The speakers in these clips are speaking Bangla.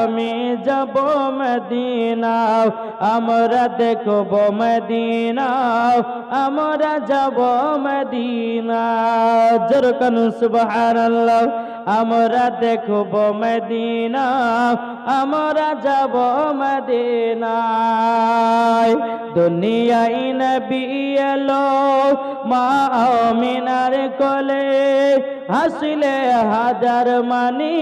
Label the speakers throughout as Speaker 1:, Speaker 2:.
Speaker 1: আমি যাব মদিনা আমরা দেখব মদিনা আমরা যাব মদিনা জরকান সুবহানাল্লাহ, আমরা দেখব মদিনা আমরা যাব মদিনায়। দুনিয়ায় নবী এলো মা আমিনার কোলে হাসিলে হাজার মানি,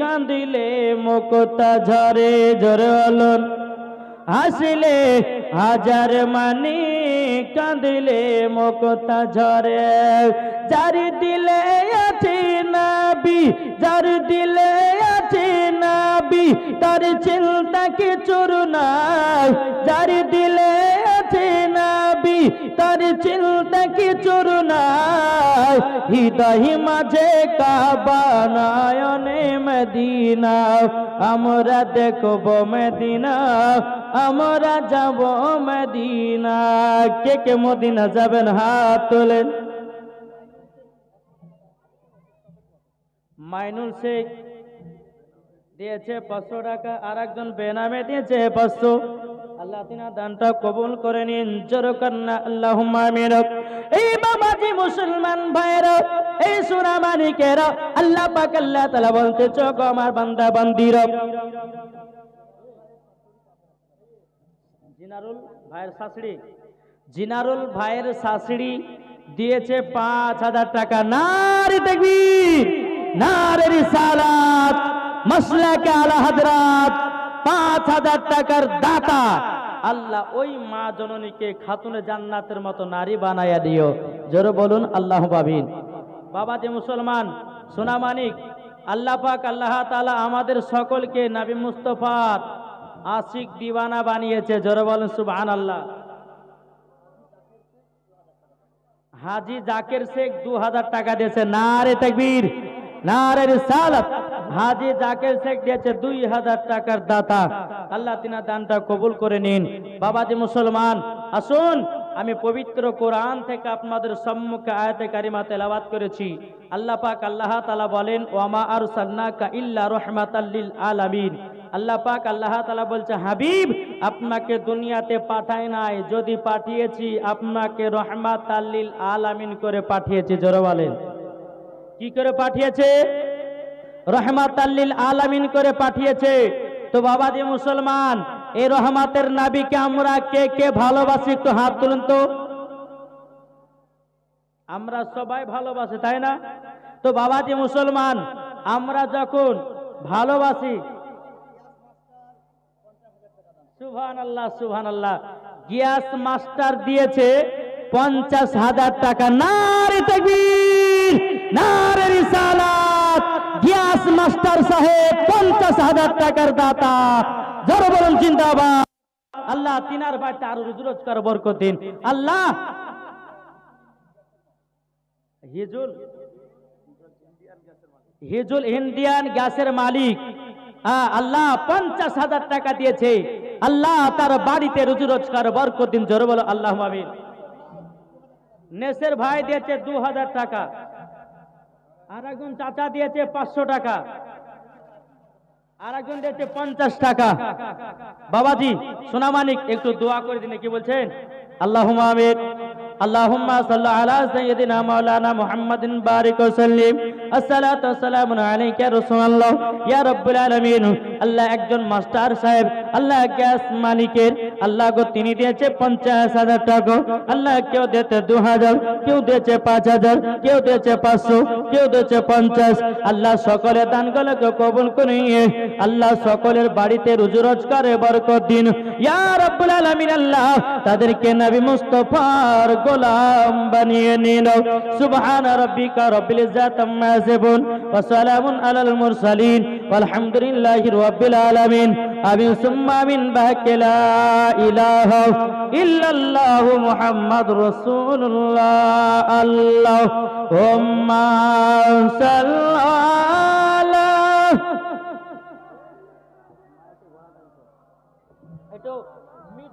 Speaker 1: কান্দিলে মুকুতা ঝরে ঝরে অলন হাসিলে হাজার মানি কাঁদিলে মুকুতা ঝরে। যার দিলে আছে নাবি, যার দিলে আছে নাবি, তার চিন্তা কিছুর নাই। যার দিলে আছে নাবি, তার চিন্তা কিছুর নাই হৃদয় মাঝে কাবা মদিনা আমরা দেখব মদিনা আমরা যাব মদিনা কে কে মদিনা যাবেন হাত তোলেন। মাইনুল শেখ দিয়েছে পাঁচশো টাকা আর একজন বেনামে দিয়েছে পাঁচশো। আল্লাহ দানটা কবুল করে নিন। আল্লাহ মুসলমান ভাইরা এই সুরা মানিকেরা আল্লাহ পাক আল্লাহ বলতে চোখ আমার বান্দা বান্দির জিনারুল ভাইয়ের শাশুড়ি, জিনারুল ভাইয়ের শাশুড়ি দিয়েছে পাঁচ হাজার টাকা। নারী দেখবি নারে রিসালাত, মাসলাকে আলা হাজরাত পাঁচ হাজার টাকার দাতা। আল্লাহ ওই মা জননীকে খাতুনে জান্নাতের মতো নারী বানাইয়া দিও। জোরে বলুন, আল্লাহ বাবিন বাবা যে মুসলমান, সোনা মানিক, আল্লাহ পাক, আল্লাহ তাআলা আমাদের সকলকে নাবি মুস্তফার আশিক দিওয়ানা বানিয়েছে। জোরে বলুন সুবহান আল্লাহ হাজি জাকের শেখ দু হাজার টাকা দিয়েছে। না রে তাকবীর না রে রিসালাত। হাজি জাকের শেখ দিয়েছে দুই হাজার টাকার দাতা। আল্লাহ তিনা দানটা কবুল করে নিন। বাবাজি মুসলমান, আসুন, আমি পবিত্র কোরআন থেকে আপনাদের সম্মুখে আয়াতে কারিমা তেলাওয়াত করেছি। আল্লাহ পাক আল্লাহ তালা বলেন, ওয়ামা আর আরসালনাকা ইল্লা রাহমাতাল আলামিন। আল্লাহ পাক আল্লাহ তালা বলছে, হাবিব, আপনাকে দুনিয়াতে পাঠায় নাই। যদি পাঠিয়েছি, আপনাকে রহমাতাল লিল আলামিন করে পাঠিয়েছি। জোরে বলেন। কি করে পাঠিয়েছে? রহমাতাল্লিল আলামিন করে পাঠিয়েছে। তো বাবা যে মুসলমান, এই রহমাতের নাবিকে আমরা কে কে ভালোবাসি একটু হাত তুলুন তো। আমরা সবাই ভালোবাসি, তাই না? তো বাবা যে মুসলমান, আমরা যখন ভালোবাসি সুভান আল্লাহ সুভান আল্লাহ গিয়াস মাস্টার দিয়েছে পঞ্চাশ হাজার টাকা। নারে তকবীর, নারে গিয়াস মাস্টার সাহেব পঞ্চাশ হাজার টাকার দাতা। জোরে বলুন জিন্দাবাদ। আল্লাহ তিনার বাড়িতে আরও রোজগার দিন। আল্লাহ। ইন্ডিয়ান গ্যাসের মালিক। হ্যাঁ, আল্লাহ পঞ্চাশ হাজার টাকা দিয়েছে। আল্লাহ তার বাড়িতে রুজি রোজগার বরকত দিন। জোরে বলো আল্লাহ মামিন নেসের ভাই দিয়েছে দু হাজার টাকা। আর একজন চাচা দিয়েছে পাঁচশো টাকা। আর একজন দিয়েছে পঞ্চাশ টাকা বাবাজি সোনামানিক একটু দোয়া করে দিন কি বলছেন আল্লাহ আমিন اللهم صل على سيدنا مولانا محمد بارك وسلم আসসালাতু ওয়াসসালামু আলাইকা রাসূলুল্লাহ। ইয়া রাব্বুল আলামিন। আল্লাহ একজন মাস্টার সাহেব। আল্লাহ গ্যাস মালিকের। আল্লাহ গো, তিনি দিয়েছে পঞ্চাশ হাজার টাকা। আল্লাহ কেউ দিয়েছে দু কেউ পাঁচ হাজার, কেউ দিয়েছে পাঁচশো, কেউ পঞ্চাশ। আল্লাহ সকলে দানগুলোকে কবুল করিয়ে, আল্লাহ সকলের বাড়িতে রুজু রোজগার বরকত দিন। ইয়া রাব্বুল আলামিন, আল্লাহ তাদেরকে নবী মুস্তাফার গোলাম বানিয়ে নিন সুবহান রাব্বিকা রব্বিল ইজ্জাতি আম্মা ইয়াসিফুন ওয়া সালামুন আলাল মুরসালিন ওয়ালহামদুলিল্লাহি রাব্বিল আলামিন। আমিন সুম্মা আমিন বাহাকে লা ইলাহা ইল্লাল্লাহু মুহাম্মাদুর রাসূলুল্লাহ। আল্লাহুম্মা সাল্লা একটু মিট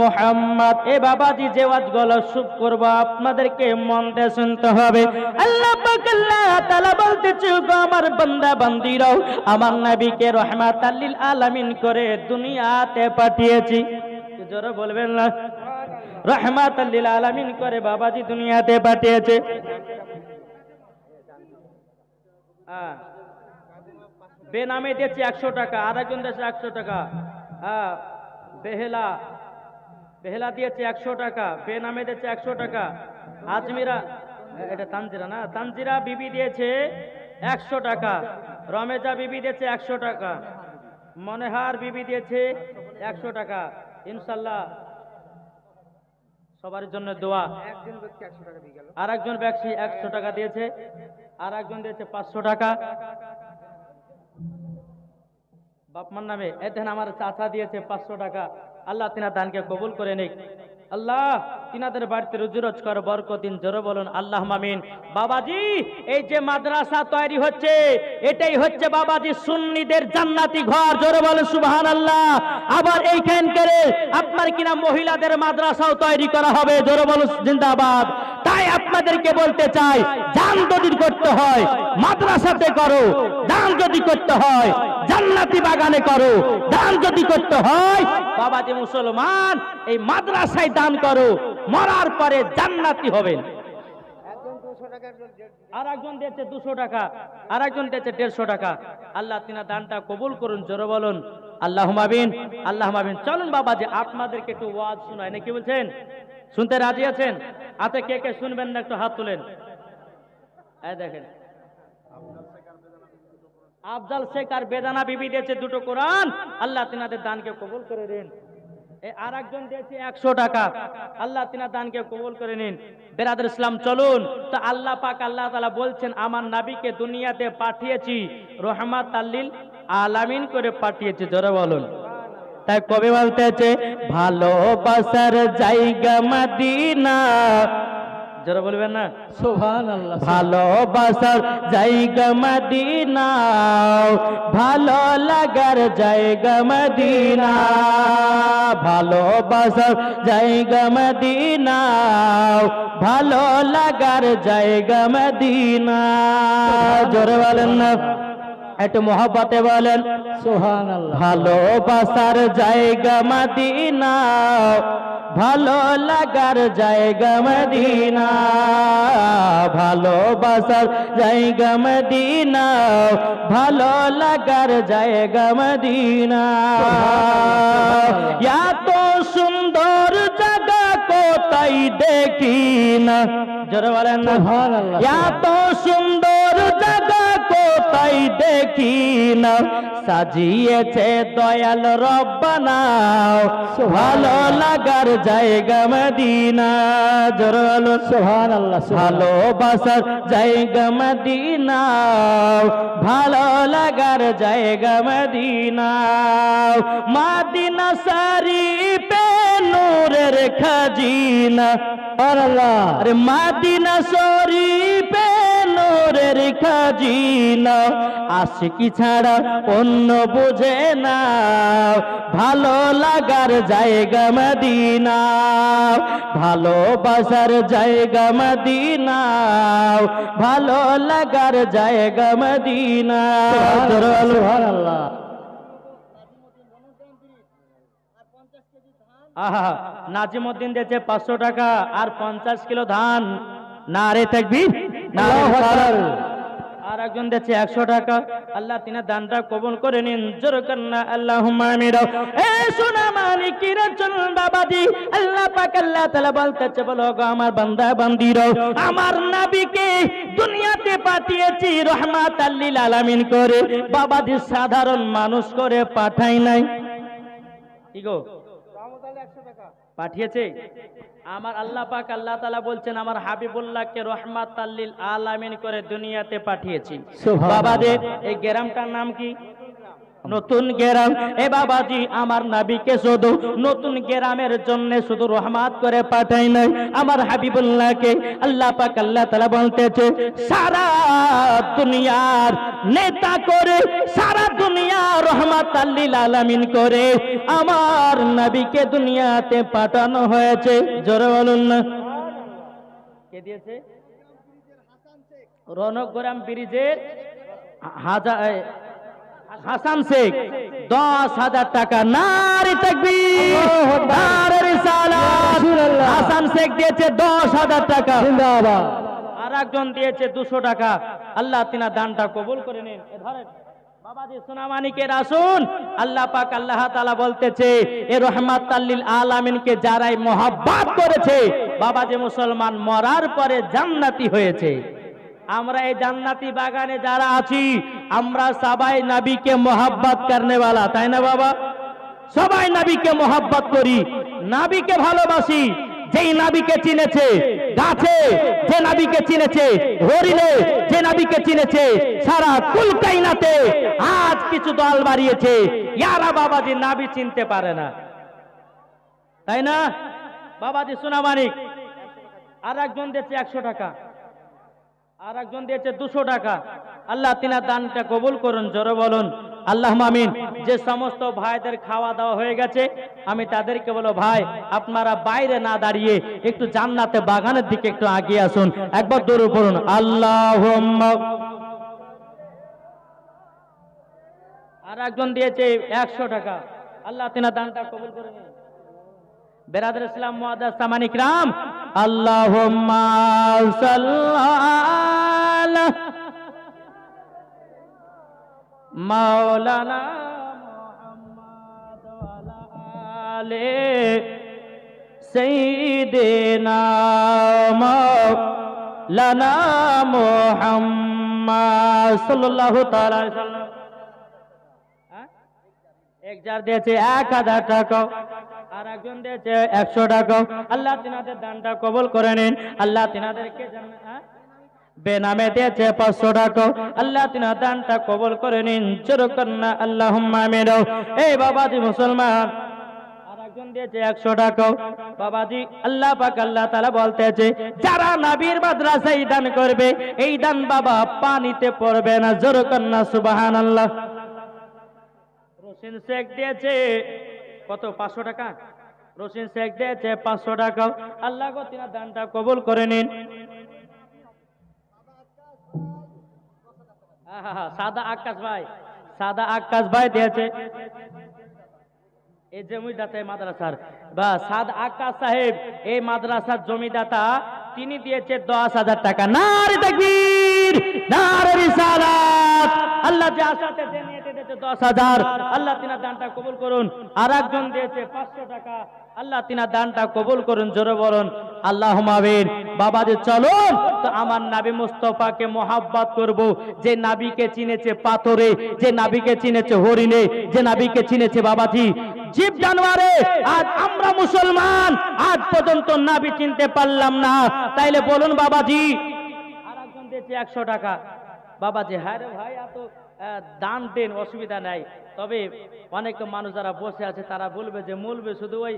Speaker 1: মোহাম্মদ। এ যে করব, আপনাদেরকে মন শুনতে হবে। আল্লাহ বলতেছে, গো আমার বান্দা বান্দিরাও আমার নবীকে রহমাত লিল আলামিন করে দুনিয়াতে পাঠিয়েছি। জোরে বলবেন না? রহমাত লিল আলামিন করে বাবাজি দুনিয়াতে পাঠিয়েছে। হ্যাঁ বেনামে দিয়েছে একশো টাকা আর একজন দিয়েছে একশো টাকা। হ্যাঁ বেহেলা বেহেলা দিয়েছে একশো টাকা বেনামে দিয়েছে একশো টাকা। আজমিরা এটা তানজিরা না? তানজিরা বিবি দিয়েছে একশো টাকা রমেজা বিবি দিয়েছে একশো টাকা মনেহার বিবি দিয়েছে একশো টাকা। ইনশাল্লাহ সবার জন্য দোয়া। আর একজন ব্যক্তি একশো টাকা দিয়েছে আর একজন দিয়েছে পাঁচশো টাকা। বাপমার নামে, এ দেখেন আমার চাচা দিয়েছে পাঁচশো টাকা। আল্লাহ তিনার দানকে কবুল করে নিক। আল্লাহ, তিনাদের বাড়িতে রুজুরজ কর বরকদিন জোরে বলুন আল্লাহ মামিন বাবাজি, এই যে মাদ্রাসা তৈরি হচ্ছে, এটাই হচ্ছে বাবাজি সুন্নিদের জান্নাতি ঘর, জোরে বলুন সুবহান আল্লাহ আবার এইখানকার আপনার কিনা মহিলাদের মাদ্রাসাও তৈরি করা হবে, জোরে বলুন, জিন্দাবাদ। তাই আপনাদেরকে বলতে চাই দান যদি করতে হয়, মাদ্রাসাতে করো দান যদি করতে হয় জান্নাতি বাগানে করো। দান যদি করতে হয়, বাবাজি মুসলমান, এই মাদ্রাসায় দান করো। মরার পরে জান্নাতি হবেন। আর একজন আর একজন দেড়শো টাকা। আল্লাহ দানটা কবুল করুন, জোরে বলুন। আল্লাহ মাবিন আল্লাহ মাবিন চলুন বাবা যে আপনাদেরকে একটু ওয়াজ বলছেন? শুনতে রাজি আছেন? আতে কে কে শুনবেন না, একটু হাত তুলেন। দেখেন। আফজাল শেখ আর বেদানা বিবি দিয়েছে দুটো কোরআন। আল্লাহ তিনাদের দানকে কবুল করে দিন আর একজন দিয়েছে একশো টাকা। আল্লাহ তিনার দানকে কবুল করে নিন। বেরাদের ইসলাম, চলুন। তো আল্লাহ পাক আল্লাহ তালা বলছেন, আমার নাবিকে দুনিয়াতে পাঠিয়েছি রহমাত আল্লিল আলামিন করে পাঠিয়েছি। জোরে বলুন। তাই কবি বলতেছে, ভালোবাসার জায়গা মদিনা জোরে বলবেন না?
Speaker 2: সোহান আল্লাহ
Speaker 1: ভালোবাসার জায়গা মদিনা ভালো লাগার জায়গা মদিনা ভালোবাসার জায়গা মদিনা ভালো লাগার জায়গা মদিনা। জোরে বলেন না? একটু মহব্বতে বলেন।
Speaker 2: সোহান
Speaker 1: ভালোবাসার জায়গা মদিনা ভালো লাগার জায়গা মদিনা ভালোবাসার জায়গা মদিনা ভালো লাগার জায়গা মদিনা। এত সুন্দর জায়গা কোথায় দেখি না? জোরে বলেন না। এত সুন্দর জায়গা কোথায় দেখি না। সাজিয়েছে দয়াল রব্বানা ভালো লাগার জায়গা মদিনা। জোরাল
Speaker 2: সোহান আল্লাহ
Speaker 1: ভালোবাসার জায়গা মদিনা। ভালো লাগার জায়গা মদিনা। মাদিনা সারি পে নূরের খাজিনা।
Speaker 2: আল্লাহ
Speaker 1: আরে মাদিনা শরীফে নূরের খাজিনা আশিকি ছাড়া অন্য বুঝে না। ভালো লাগার জায়গা মদিনা ভালোবাসার জায়গা মদিনা ভালো লাগার জায়গা মদিনা।
Speaker 2: আল্লাহ
Speaker 1: আহা নাজিমুদ্দিন দিয়েছে পাঁচশো টাকা আর পঞ্চাশ কিলো ধান। না রে থাকবি আর একজন একশো টাকা। আল্লাহ তিনি দানটা কবুল করে নিন। জোর কন্যা আল্লাহ এ সোনা মালিকিরা চল বাবাজি। আল্লাহ পাক আল্লাহ তাআলা বলতেছে বলো গো আমার বান্দা বান্দিরাও আমার নবীকে দুনিয়াতে পাঠিয়েছি রহমাত আল্লিল আলামিন করে। বাবাজি সাধারণ মানুষ করে পাঠাই নাই। পাঠিয়েছে? আমার আল্লাহ পাক আল্লাহ তালা বলছেন আমার হাবিবুল্লাহকে রহমাত আল্লিল আলামিন করে দুনিয়াতে পাঠিয়েছি। বাবাদের এই গ্রামটার নাম কি? নতুন গেরাম। এ বাবাজি, আমার নাবিকে শুধু নতুন গেরামের জন্য শুধু রহমাত করে পাঠাই নাই। আমার হাবিবুল্লাহকে আল্লাহ পাক আল্লাহ তাআলা বলতেছে, সারা দুনিয়ার নেতা করে, সারা দুনিয়া রহমাত আল্লিল আলামিন করে আমার নাবিকে দুনিয়াতে পাঠানো হয়েছে। জোরে বলুন না। কে দিয়েছে? রনকগ্রাম ব্রিজের হাজার হাসান শেখ দশ হাজার টাকা নারী তাকবীর
Speaker 2: রাসূলুল্লাহ।
Speaker 1: হাসান শেখ দিয়েছে দশ হাজার টাকা। আর একজন দিয়েছে দুশো টাকা। আল্লাহ তিনা দানটা কবুল করে নিন। ধরেন বাবাজি সোনামানিকের আসুন। আল্লাহ পাক আল্লাহ তাআলা বলতেছে এ রহমাত আল্লিল আলামিনকে যারাই মহাব্বাত করেছে বাবাজি মুসলমান মরার পরে জান্নাতি হয়েছে। আমরা এই জান্নাতি বাগানে যারা আছি আমরা সবাই নাবিকে মহাব্বত করনে वाला তাই না বাবা? সবাই নাবিকে মহাব্বত করি। নাবিকে ভালোবাসি, যেই নাবিকে চিনেছে, গাছে যে নাবিকে চিনেছে হরিণে যে নাবিকে চিনেছে, সারা কুলকাইনাতে আজ কিছু দল বাড়িয়েছে। ইয়ারা বাবাজি নাবি চিনতে পারে না। তাই না? বাবাজি সোনামানিক আর একজন দিয়েছে একশো টাকা। আর একজন দিয়েছে দুশো টাকা। আল্লাহ তিনার দানটা কবুল করুন, জোরে বলুন। আল্লাহ মামিন যে সমস্ত ভাইদের খাওয়া দাওয়া হয়ে গেছে, আমি তাদেরকে বলো ভাই, আপনারা বাইরে না দাঁড়িয়ে একটু জান্নাতে বাগানের দিকে একটু আগিয়ে আসুন। একবার দৌড়ে পড়ুন আল্লাহ আর একজন দিয়েছে একশো টাকা। আল্লাহ তিনা দানটা কবুল করে নিন। বেরাদুল ইসলাম মুআদ্দাস সামানিক রাম আল্লাহুম্মা সাল্লাল্লাহ মাওলানা মুহাম্মদ ওয়ালা আলে সাইয়্যিদিনা হ্যাঁ? এক যার দিয়েছে এক হাজার টাকা। একজন দিয়েছে একশো টাকা আল্লাহ তিনাদের দানটা কবল করে নিন। আল্লাহ তিনাদেরকে হ্যাঁ? বেনামে দিয়েছে পাঁচশো টাকা আল্লাহ তিনার দানটা কবল করে নিন। আল্লাহ মেরো এই যারা নাবির দান করবে, এই দান বাবা পানিতে পড়বে না। জোর কন্যা সুবাহান আল্লাহ শেখ দিয়েছে, কত? পাঁচশো টাকা? রসিন শেখ দিয়েছে, পাঁচশো টাকা। আল্লাহ গো, তিনার দানটা কবুল করে নিন। সাদা আকাশ ভাই, সাদা আকাশ ভাই দিয়েছে। এই জমিদাতা, এই মাদ্রাসার। বা, সাদ আকাশ সাহেব, এই মাদ্রাসার জমিদাতা, তিনি দিয়েছে দশ হাজার টাকা। নারে তাকবীর, নারে রিসালাত। আল্লাহ যে আশাতে যে দিয়েছে দশ হাজার। আল্লাহ তিনার দানটা কবুল করুন। আর একজন দিয়েছে পাঁচশো টাকা। আল্লাহ তিনার দানটা কবুল করুন, জোরে বলুন আল্লাহ মাবিন বাবা যে চলুন, তো আমার নাবি মুস্তফাকে মোহাব্বত করব। যে নাবিকে চিনেছে পাথরে, যে নাবিকে চিনেছে হরিণে, যে নাবিকে চিনেছে বাবাজি, জীব জানোয়ারে, আজ আমরা মুসলমান, আজ পর্যন্ত নাবি চিনতে পারলাম না। তাইলে বলুন বাবাজি আর একজন দিয়েছে একশো টাকা। বাবাজি হ্যাঁ রে ভাই, এত দান দেন, অসুবিধা নাই। তবে অনেক মানুষ যারা বসে আছে, তারা বলবে যে, মূলবে শুধু ওই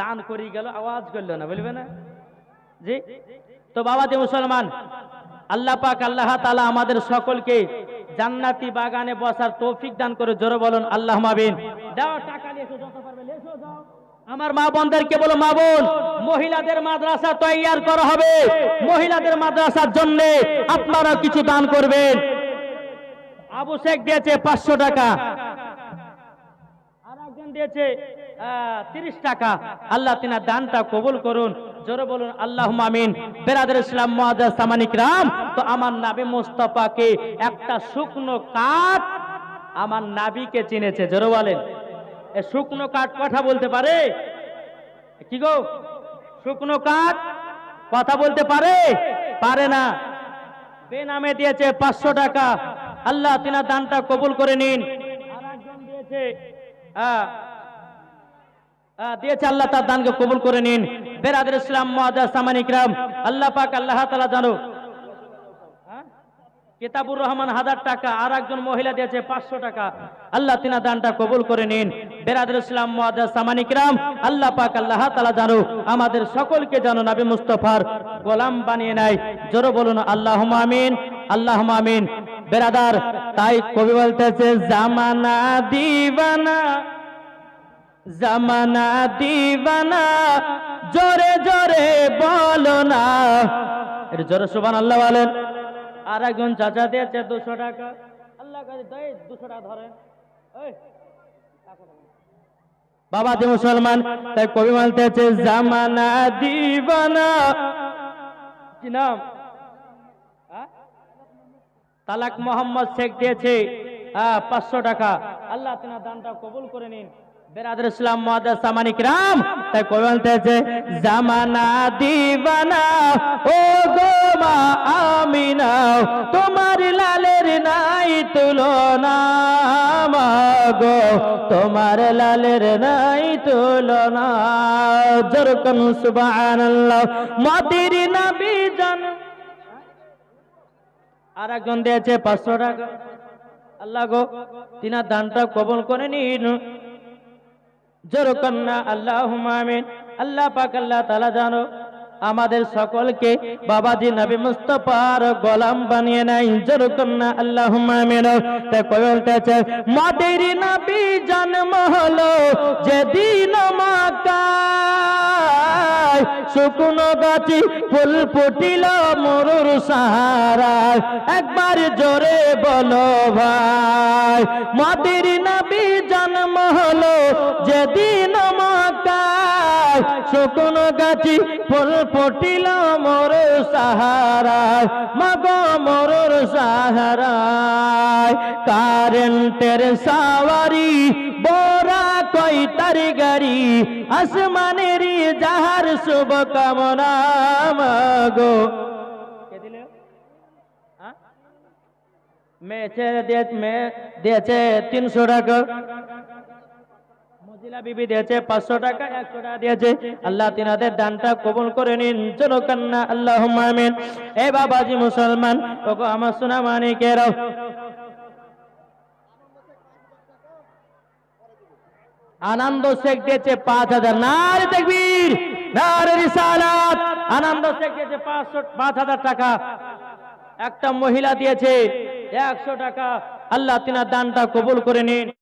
Speaker 1: দান করি গেল, আওয়াজ করল না। বলবে না? জি? তো বাবাজি মুসলমান, আল্লাহ পাক, আল্লাহ তাআলা আমাদের সকলকে জান্নাতি বাগানে বসার তৌফিক দান করে, জোরে বলুন, আল্লাহ মাবিন আমার মা বোনদেরকে বলো, মা বোন, মহিলাদের মাদ্রাসা তৈয়ার করা হবে। মহিলাদের মাদ্রাসার জন্য আপনারা কিছু দান করবেন। আবু শেখ দিয়েছে পাঁচশো টাকা। আর একজন দিয়েছে তিরিশ টাকা। আল্লাহ তিনার দানটা কবুল করুন। জোরে বলুন আল্লাহ মামিন বেরাদের ইসলাম মহাদাস সামানিক রাম। তো আমার নাবি মোস্তফাকে একটা শুকনো কাঠ আমার নাবিকে চিনেছে, জোরে বলেন। এ শুকনো কাঠ কথা বলতে পারে? কি গো? শুকনো কাঠ কথা বলতে পারে? পারে না। বেনামে দিয়েছে পাঁচশো টাকা। আল্লাহ তিনার দানটা কবুল করে নিন। দিয়েছে। আহ, আহ, দিয়েছে আল্লাহ তার দানকে কবুল করে নিন। বেরাদের ইসলাম মহাজা সামানিকরাম আল্লাহ পাক আল্লাহ তালা জানো। হ্যাঁ? কেতাবুর রহমান হাজার টাকা আর একজন মহিলা দিয়েছে পাঁচশো টাকা। আল্লাহ তিনা দানটা কবুল করে নিন। বেরাদুল ইসলাম মুআদ্দাস সামানিকরাম আল্লাহ পাক আল্লাহ তাআলা জানো। আমাদের সকলকে জানো নবী মুস্তফার গোলাম বানিয়ে নেয় জোরে বলুন আল্লাহ আমিন আল্লাহ আমিন। বেরাদার, তাই কবি বলতেছে, জামানা দিবানা জামানা দিবানা, জোরে জোরে বলো না। এটা জোরে সুবান আল্লাহ বলেন। আর একজন চাচা দিয়েছে দুশো টাকা। আল্লাহ দুশো টাকা ধরেন। বাবা যে মুসলমান, তাই কবি বলতেছে, জামানা দিবানা। কি নাম? তালাক মোহাম্মদ শেখ দিয়েছে। পাঁচশো টাকা। আল্লাহ তিনা দানটা কবুল করে নিন। বেরাদুল ইসলাম মুআদ্দাস সামানিক রাম তাই কবি বলতেছে জামানা দিবানা ও গো মা আমিনা, তোমার লালের নাই তুলনা গো, তোমার লালের নাই তুলনা। জরকন সুবহানাল্লাহ। মাতির নবী জান আর একজন দিয়েছে পাঁচশো টাকা। আল্লাহ গো, তিনার দানটা কবল করে নিন। জোর কন্যা আল্লাহ আমিন। আল্লাহ পাক, আল্লাহ তালা জানো আমাদের সকলকে বাবাজি নবী মুস্তফার গোলাম বানিয়ে নাই জোর কন্যা আল্লাহ আমিন। তাই কই বলতেছে মাদের নবী জন্ম হলো যেদিন মাকায় শুকনো গাছি ফুল ফুটিল মরুর সাহারায়। একবার জোরে বলো ভাই, মাদের নবী জন্ম হলো যেদিন শুকনো গাছি ফুল ফুটিল মরুর সাহারায়, মগ মরুর সাহারায়। কারেন্টের সাওয়ারি, বোরা কই তার গাড়ি, আসমানের যাহার শুভ কামনা, মাগো? মেয়েছে দিয়েছে তিনশো টাকা। আনন্দ শেখ দিয়েছে পাঁচ হাজার। নারে দেখবির রিসালাত। আনন্দ শেখ দিয়েছে পাঁচশো, পাঁচ হাজার টাকা। একটা মহিলা দিয়েছে একশো টাকা। আল্লাহ তিনার দানটা কবুল করে নিন।